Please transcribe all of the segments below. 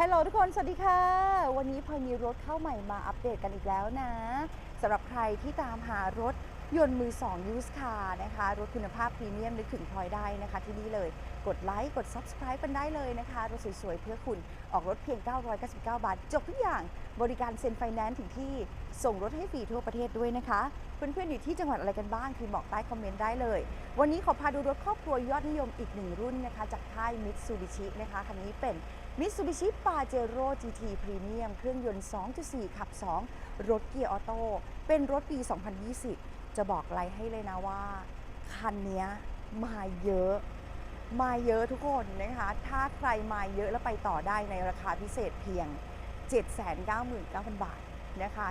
ฮลโหลทุกคน สวัสดีค่ะ วันนี้พลอยมีรถเข้าใหม่มาอัปเดตกันอีกแล้วนะสำหรับใครที่ตามหารถยนต์มือ2 used car นะคะ รถคุณภาพพรีเมียมนึกถึงพลอยได้นะคะ ที่นี่เลย กดไลค์ กด subscribe กันได้เลยนะคะ รถสวยๆ เพื่อคุณออกรถเพียง 999 บาท จบทุกอย่างบริการเซ็นไฟแนนซ์ถึงที่ส่งรถให้ฟรีทั่วประเทศด้วยนะคะ เพื่อนๆอยู่ที่จังหวัดอะไรกันบ้างคือบอกใต้คอมเมนต์ได้เลย วันนี้ขอพาดูรถครอบครัวยอดนิยมอีกหนึ่งรุ่นนะคะ จากค่าย Mitsubishi นะคะคันนี้เป็น Mitsubishi Pajero GT Premium เครื่องยนต์ 2.4 ขับ 2 รถเกียร์ออโต้ เป็นรถปี 2020 จะบอกไรให้เลยนะว่า คันนี้มาเยอะ มาเยอะทุกคนนะคะ ถ้าใครมาเยอะแล้วไปต่อได้ในราคาพิเศษเพียง 799,000 บาทนะคะ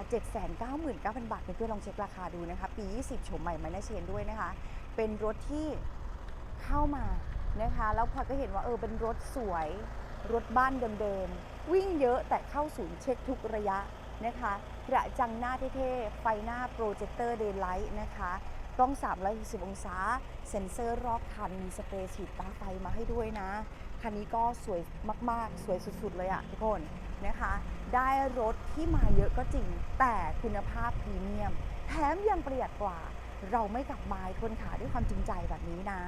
799,000 บาทเพื่อนๆลองเช็คราคาดูนะคะ ปี 20 โฉมใหม่มาแน่เชนด้วยนะคะ เป็นรถที่เข้ามานะคะ แล้วพอก็เห็นว่าเออเป็นรถสวย รถบ้านเดิมๆ วิ่งเยอะแต่เข้าศูนย์เช็คทุกระยะนะคะกระจังหน้าเท่ๆ ไฟหน้าโปรเจคเตอร์เดย์ไลท์นะคะกล้อง 360 องศา เซ็นเซอร์รอบคัน มีสเปรย์ฉีดตาไฟมาให้ด้วยนะ คันนี้ก็สวยมากๆ สวยสุดๆเลยอะทุกคนนะคะ ได้รถที่มาเยอะก็จริง แต่คุณภาพพรีเมียม แถมยังประหยัดกว่า เราไม่กลับมาทนขาด้วยความจริงใจแบบนี้นะ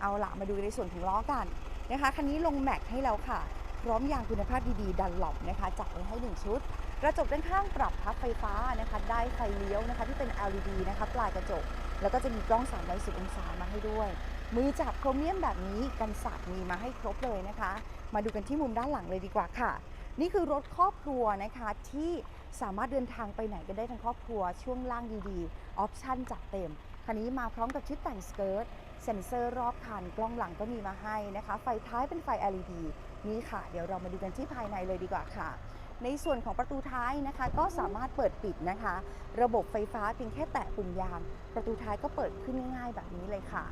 เอาละมาดูในส่วนของล้อกันนะคะ คันนี้ลงแม็กให้แล้วค่ะ พร้อมยางคุณภาพดีๆดันหลบนะคะจัดไว้ให้ 1 ชุด กระจกด้านข้างปรับพับไฟฟ้านะคะได้ไฟเลี้ยวนะคะที่เป็น LED นะคะปลายกระจก แล้วก็จะมีกล้อง310องศามาให้ด้วย มือจับโครเมียมแบบนี้กันสาดมีมาให้ครบเลยนะคะ มาดูกันที่มุมด้านหลังเลยดีกว่าค่ะ นี่คือรถครอบครัวนะคะที่สามารถเดินทางไปไหนกันได้ทั้งครอบครัวช่วงล่างดีๆออปชั่นจัดเต็ม คันนี้มาพร้อมกับชุดแต่งสเกิร์ตเซ็นเซอร์รอบคันกล้องหลังก็มีมาให้นะคะ ไฟท้ายเป็นไฟ LED นี่ค่ะ เดี๋ยวเรามาดูกันที่ภายในเลยดีกว่าค่ะ ในส่วนของประตูท้ายนะคะ ก็สามารถเปิดปิดนะคะ ระบบไฟฟ้าเพียงแค่แตะปุ่มยาง ประตูท้ายก็เปิดขึ้นง่ายๆแบบนี้เลยค่ะ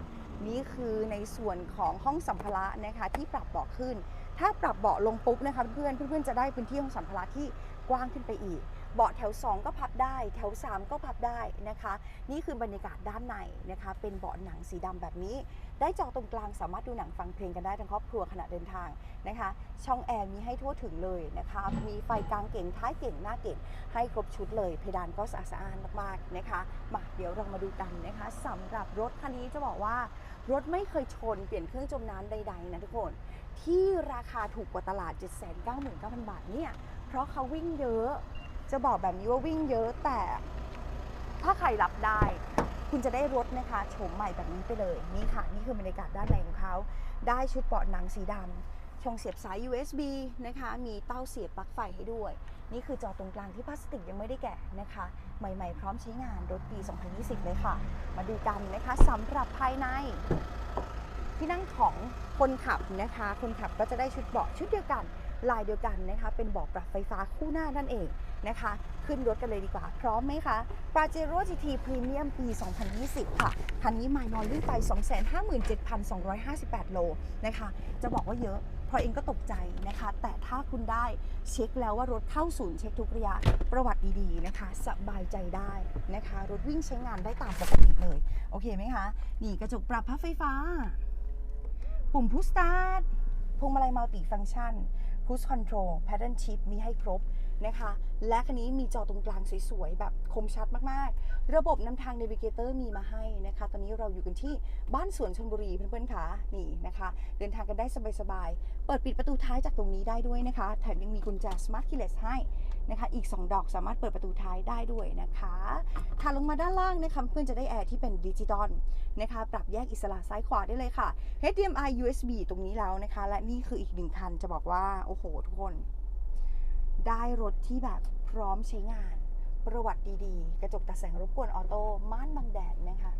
นี่คือในส่วนของห้องสัมภาระนะคะที่ปรับเบาะขึ้น ถ้าปรับเบาะลงปุ๊บนะคะเพื่อนเพื่อนๆจะได้พื้นที่ห้องสัมภาระที่กว้างขึ้นไปอีก เบาะแถว 2 ก็พับได้ แถว 3 ก็พับได้นะคะ นี่คือบรรยากาศด้านในนะคะ เป็นเบาะหนังสีดำแบบนี้ ได้จอตรงกลางสามารถดูหนังฟังเพลงกันได้ทั้งครอบครัวขณะเดินทางนะคะ ช่องแอร์มีให้ทั่วถึงเลยนะคะ มีไฟกลางเก่งท้ายเก่งหน้าเก่ง ให้ครบชุดเลย เพดานก็สะอาดสะอานมากๆนะคะมาเดี๋ยวเรามาดูกันนะคะสำหรับรถคันนี้จะบอกว่ารถไม่เคยชนเปลี่ยนเครื่องจมน้ำใดๆนะทุกคน ที่ราคาถูกกว่าตลาด 799,000 บาทเนี่ยเพราะเขาวิ่งเยอะ จะบอกแบบนี้ว่าวิ่งเยอะแต่ถ้าใครรับได้ คุณจะได้รถนะคะโฉมใหม่แบบนี้ไปเลย นี่ค่ะ นี่คือบรรยากาศด้านในของเขา ได้ชุดเบาะหนังสีดำช่องเสียบสาย USB นะคะ มีเต้าเสียบปลั๊กไฟให้ด้วย นี่คือจอตรงกลางที่พลาสติกยังไม่ได้แกะนะคะ ใหม่ๆ พร้อมใช้งานรถปี 2020 เลยค่ะ มาดูกันนะคะสำหรับภายในที่นั่งของคนขับนะคะ คนขับก็จะได้ชุดเบาะชุดเดียวกัน ลายเดียวกันนะคะ เป็นเบาะปรับไฟฟ้าคู่หน้านั่นเอง นะคะ ขึ้นรถกันเลยดีกว่า พร้อมไหมคะ p a j e r o GT Premium ปี 2020 ค่ะ คันนี้ไมล์นอยวิ่งไป 257,258 โลนะคะ จะบอกว่าเยอะเพราะเองก็ตกใจนะคะ แต่ถ้าคุณได้เช็คแล้วว่ารถเข้าศูนย์เช็คทุกระยะ ประวัติดีๆนะคะ สบายใจได้นะคะ รถวิ่งใช้งานได้ตามปกติเลย โอเคไหมคะ นี่กระจกปรับพับไฟฟ้า ปุ่มพุชสตาร์ทพวงมาลัยมัลติฟัง c t ชันพุชคอนโทรลแพทเทิร์นชิพมีให้ครบ นะคะ และคันนี้มีจอตรงกลางสวยๆแบบคมชัดมากๆ ระบบนำทาง n น v i เกเตอร์มีมาให้นะคะ ตอนนี้เราอยู่กันที่บ้านสวนชลบุรีเพื่อนๆค่ะนี่นะคะ เดินทางกันได้สบายๆ เปิดปิดประตูท้ายจากตรงนี้ได้ด้วยนะคะ แถมยังมีกุญแจ Smart Keyless ให้นะคะ อีก 2 ดอกสามารถเปิดประตูท้ายได้ด้วยนะคะถัดลงมาด้านล่างนะคะเพื่อนจะได้แอร์ที่เป็นดิจิตอลนะคะ ปรับแยกอิสระซ้ายขวาได้เลยค่ะ HDMI USB ตรงนี้แล้วนะคะ และนี่คืออีกหนึ่งคันจะบอกว่า โอ้โห ทุกคน ได้รถที่แบบพร้อมใช้งาน ประวัติดีๆ กระจกตัดแสงรบกวนออโต้ม่านบังแดดนะคะ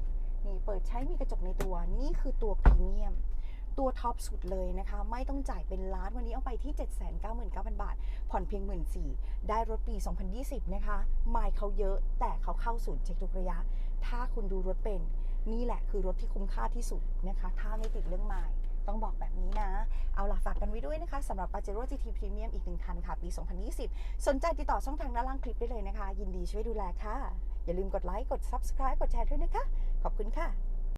นี่เปิดใช้มีกระจกในตัวนี่คือตัวพรีเมียม ตัวท็อปสุดเลยนะคะ ไม่ต้องจ่ายเป็นล้านวันนี้เอาไปที่ 799,000 บาท ผ่อนเพียง 1 4ื่นได้รถปี 2020 นะคะไมล์เขาเยอะแต่เขาเข้าศูนย์เช็คทุกระยะ ถ้าคุณดูรถเป็น นี่แหละคือรถที่คุ้มค่าที่สุดนะคะ ถ้าไม่ติดเรื่องไมล์ ต้องบอกแบบนี้นะ เอาล่ะฝากกันไว้ด้วยนะคะสำหรับ Pajero GT Premium อีกหนึ่งคันค่ะ ปี 2020 สนใจติดต่อช่องทางด้านล่างคลิปได้เลยนะคะ ยินดีช่วยดูแลค่ะ อย่าลืมกดไลค์กด Subscribe กดแชร์ด้วยนะคะ ขอบคุณค่ะ